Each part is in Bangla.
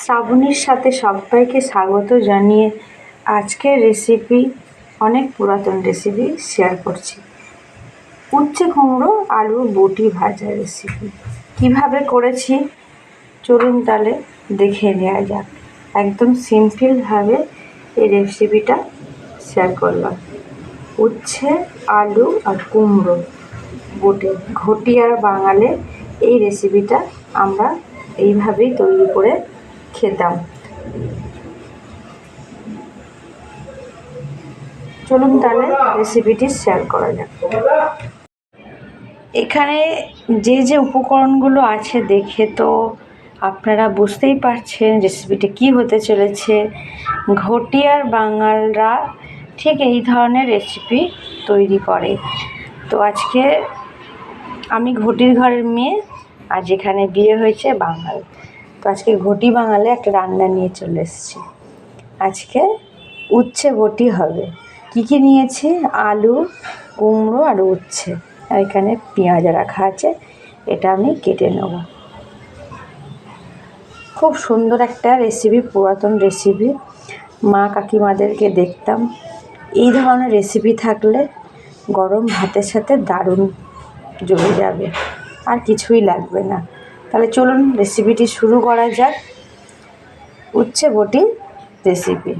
শ্রাবণীর সাথে সবাইকে স্বাগত জানিয়ে আজকের রেসিপি অনেক পুরাতন রেসিপি শেয়ার করছি। উচ্ছে কুমড়ো, আলু, বটি ভাজা রেসিপি কীভাবে করেছি? চলুন তাহলে দেখে নেওয়া যাক। একদম সিম্পলভাবে এই রেসিপিটা শেয়ার করলাম। উচ্ছে, আলু আর কুমড়ো, বটে। ঘটিয়ার বাঙালে এই রেসিপিটা আমরা এইভাবেই তৈরি করে খেতাম। চলুন তাহলে রেসিপিটি শেয়ার করা যাক। এখানে যে যে উপকরণগুলো আছে দেখে তো আপনারা বুঝতেই পারছেন রেসিপিটা কি হতে চলেছে। ঘটিয়ার বাঙালরা ঠিক এই ধরনের রেসিপি তৈরি করে। তো আজকে আমি ঘটির ঘরের মেয়ে আর যেখানে বিয়ে হয়েছে বাঙাল। তো আজকে ঘটি বাঙালে একটা রান্না নিয়ে চলে এসেছি। আজকে উচ্ছে বটি হবে। কী কী নিয়েছি? আলু, কুমড়ো আর উচ্ছে। আর এখানে পেঁয়াজ রাখা আছে। এটা আমি কেটে নেব। খুব সুন্দর একটা রেসিপি পুরাতন রেসিপি মা কাকিমাদেরকে দেখতাম। এই ধরনের রেসিপি থাকলে গরম ভাতের সাথে দারুণ জমে যাবে। আর কিছুই লাগবে না। তাহলে চলুন রেসিপিটি শুরু করা যাক। উচ্ছে বটি রেসিপি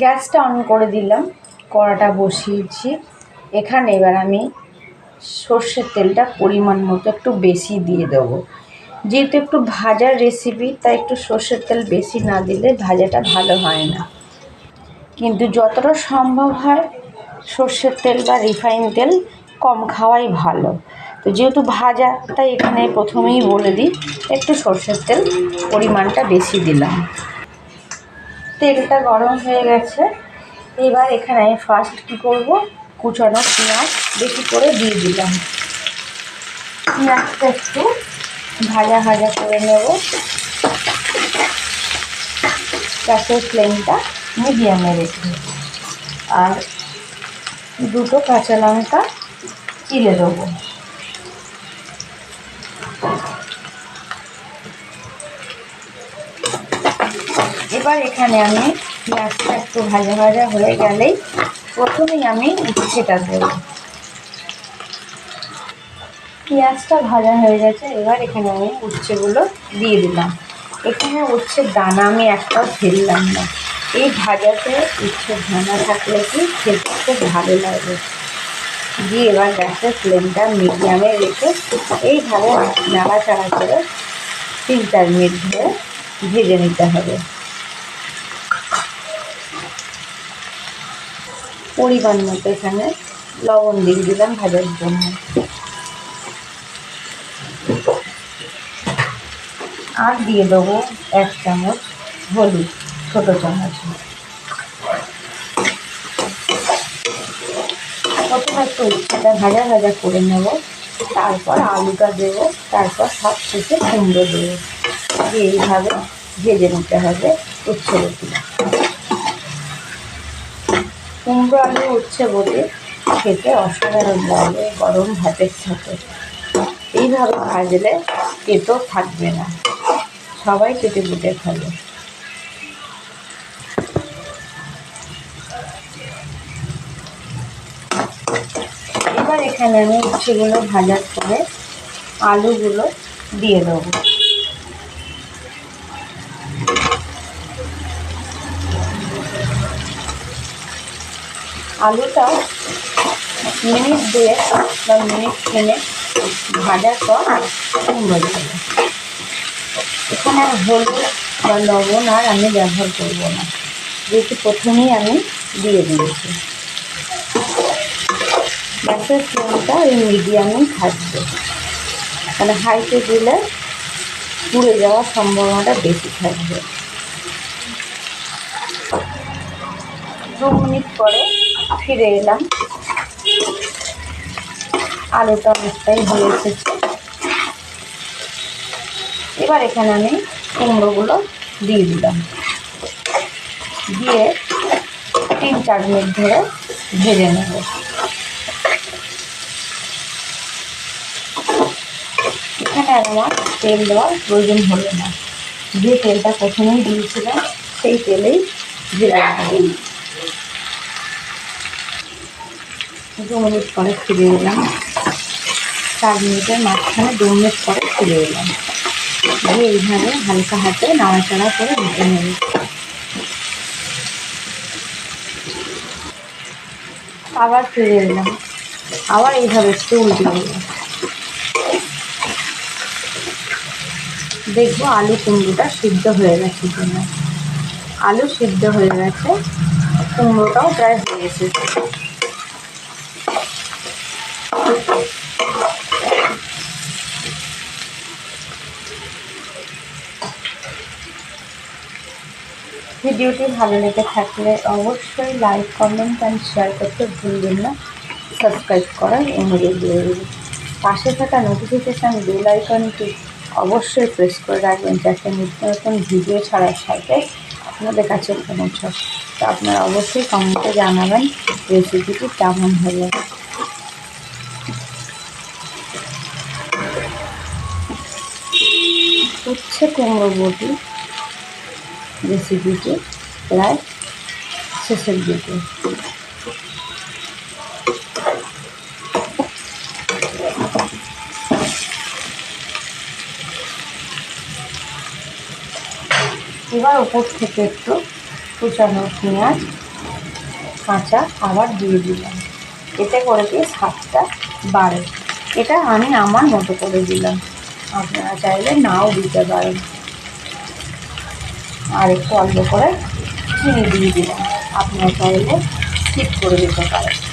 গ্যাসটা অন করে দিলাম, কড়াটা বসিয়েছি। এখানে এবার আমি সর্ষের তেলটা পরিমাণ মতো একটু বেশি দিয়ে দেবো। যেহেতু একটু ভাজার রেসিপি তাই একটু সর্ষের তেল বেশি না দিলে ভাজাটা ভালো হয় না। কিন্তু যতটা সম্ভব হয় সর্ষের তেল বা রিফাইন তেল কম খাওয়াই ভালো। তো যেহেতু ভাজা, তাই এখানে প্রথমেই বলে দিই, একটু সর্ষের তেল পরিমাণটা বেশি দিলাম। তেলটা গরম হয়ে গেছে। এবার এখানে ফার্স্ট কী করব? কুচানো পেঁয়াজ বেশি করে দিয়ে দিলাম। পেঁয়াজটা একটু ভাজা ভাজা করে নেব। গ্যাসের ফ্লেমটা মিডিয়ামে রেখে আর দুটো কাঁচা লঙ্কা চিড়ে দেবো। এবার এখানে আমি পেঁয়াজটা একটু ভাজা ভাজা হয়ে গেলেই প্রথমেই আমি উচ্ছেটা দেবো। পেঁয়াজটা ভাজা হয়ে গেছে, এবার এখানে আমি উচ্ছেগুলো দিয়ে দিলাম। এখানে উচ্ছের দানা আমি একটাও ফেললাম না। এই ভাজাতে উচ্ছের দানা থাকলে কি খেতে খুব ভালো লাগবে দিয়ে এবার গ্যাসের ফ্লেমটা মিডিয়ামে রেখে এইভাবে নাড়াচাড়া করে তিন চার মিনিট ধরে ভেজে নিতে হবে। পরিমাণ মতো এখানে লবণ দিয়ে দিলাম ভাজার জন্য। আর দিয়ে দেবো এক চামচ হলুদ, ছোটো চামচ প্রথমে একটু উচ্ছেটা ভাজা ভাজা করে নেব, তারপর আলুটা দেবো, তারপর সব শেষে কুমড়ো দেবো। এইভাবে ভেজে নিতে হবে উচ্ছে রুটিটা কুমড়ো আলু উঠছে বলে খেতে অসাধারণ লাগে, গরম ভাতের সাথে। এইভাবে ভাজলে কেটো থাকবে না। সবাই কেটে কুটে খাবে। এবার এখানে আমি উচ্ছেগুলো ভাজার করে আলুগুলো দিয়ে দেবো। আলুটা মিনিট দিয়ে বা মিনিট তিনে ভাজার পর দেবো। এখানে আর হলুদ বা লবণ আর আমি ব্যবহার করব না। যেহেতু প্রথমেই আমি দিয়ে দিয়েছি। গ্যাসের ফ্লেমটা ওই মিডিয়ামেই থাকবে। মানে হাইতে দিলে পুড়ে যাওয়ার সম্ভাবনাটা বেশি থাকবে। দু মিনিট পরে ফিরে এলাম। আলুটা অনেকটাই হয়ে এসেছে। এবার এখানে আমি কুমড়োগুলো দিয়ে দিলাম। দিয়ে তিন চার মিনিট ধরে ভেজে নেব। এখানে আমার তেল দেওয়ার প্রয়োজন হলো না। যে তেলটা প্রথমেই দিয়েছিলাম, সেই তেলেই জিরা দিই দু মিনিট পরে ফিরে এলাম। চার মিনিটের মাঝখানে দু মিনিট পরে ফিরে এলাম। দিয়ে এইভাবে হালকা হাতে নাড়াচাড়া করে ভেজে নেবে আবার ফিরে এলাম। আবার এইভাবে একটু উল্টে দেখব আলু কুমড়োটা সিদ্ধ হয়ে গেছে কিনা। আলু সিদ্ধ হয়ে গেছে, কুমড়োটাও প্রায় হয়ে এসেছে। ভিডিওটি ভালো লেগে থাকলে অবশ্যই লাইক, কমেন্ট অ্যান্ড শেয়ার করতে ভুলবেন না। সাবস্ক্রাইব করার অনুরোধ রইল পাশে থাকা নোটিফিকেশান বেল আইকনটি অবশ্যই প্রেস করে রাখবেন যাতে নিত্য নতুন ভিডিও ছাড়ার সাথে আপনাদের কাছে পৌঁছায়। তো আপনারা অবশ্যই কমেন্টে জানাবেন রেসিপিটি কেমন হলো। উচ্ছে কুমড়ো বটি রেসিপিটি প্রায় শেষের দিকে। এবার উপর থেকে একটু কুচানো পেঁয়াজ কাঁচা আবার দিয়ে দিলাম। এতে করে দিয়ে স্বাদটা বাড়ে। এটা আমি আমার মতো করে দিলাম। আপনারা চাইলে নাও দিতে পারেন। আর একটু অল্প করে চিনি দিয়ে দিলাম। আপনারা চাইলে স্কিপ করে দিতে পারেন।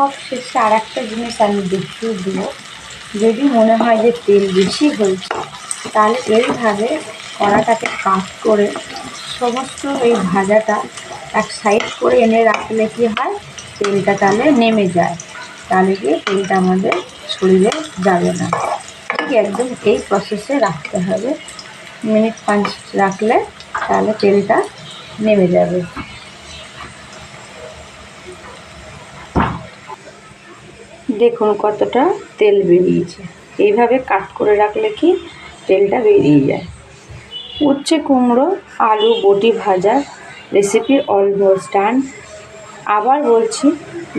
সব শেষে আর একটা জিনিস আমি দেখিয়ে দেবো। যদি মনে হয় যে তেল বেশি হয়েছে, তাহলে এইভাবে কড়াটাকে কাট করে সমস্ত এই ভাজাটা এক সাইড করে এনে রাখলে কি হয়? তেলটা তাহলে নেমে যায়। তাহলে গিয়ে তেলটা আমাদের শরীরে যাবে না। ঠিক একদম এই প্রসেসে রাখতে হবে। মিনিট পাঁচ রাখলে তাহলে তেলটা নেমে যাবে। দেখুন কতটা তেল বেরিয়েছে। এইভাবে কাট করে রাখলে কি তেলটা বেরিয়ে যায়। উচ্ছে কুমড়ো, আলু, বটি ভাজা রেসিপি অলমোস্ট ডান আবার বলছি,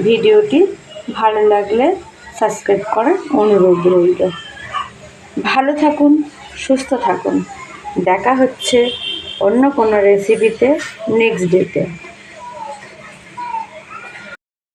ভিডিওটি ভালো লাগলে সাবস্ক্রাইব করার অনুরোধ রইল। ভালো থাকুন, সুস্থ থাকুন। দেখা হচ্ছে অন্য কোনো রেসিপিতে নেক্সট ডেতে